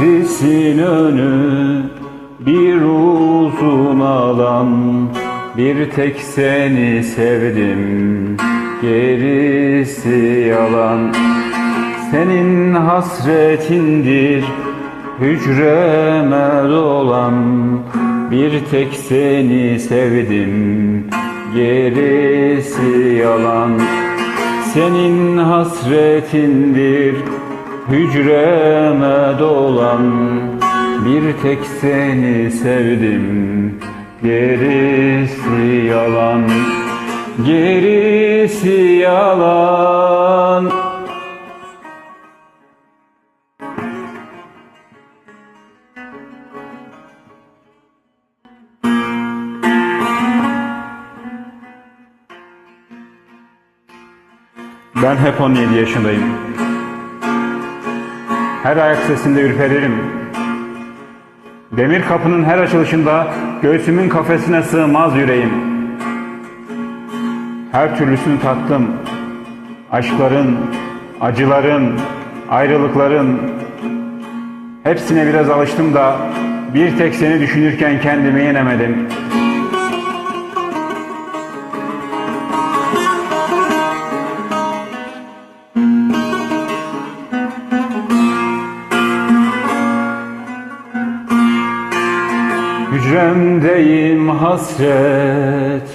Metrisin önü bir uzun alan Bir tek seni sevdim gerisi yalan. Senin hasretindir hücreme dolan Bir tek seni sevdim gerisi yalan. Senin hasretindir hücreme dolan Bir tek seni sevdim gerisi yalan Gerisi yalan Ben hep 17 yaşındayım. Her ayak sesinde ürperirim. Demir kapının her açılışında göğsümün kafesine sığmaz yüreğim. Her türlüsünü tattım. Aşkların, acıların, ayrılıkların. Hepsine biraz alıştım da bir tek seni düşünürken kendimi yenemedim. Hücremdeyim hasretinle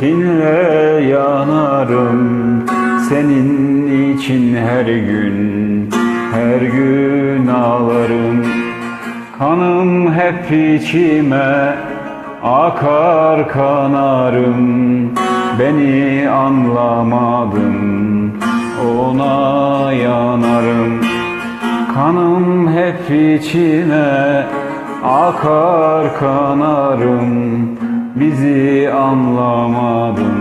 yanarım. Senin için her gün, her gün ağlarım. Kanım hep içime akar kanarım. Beni anlamadın ona yanarım. Kanım hep içime akar kanarım Bizi anlamadın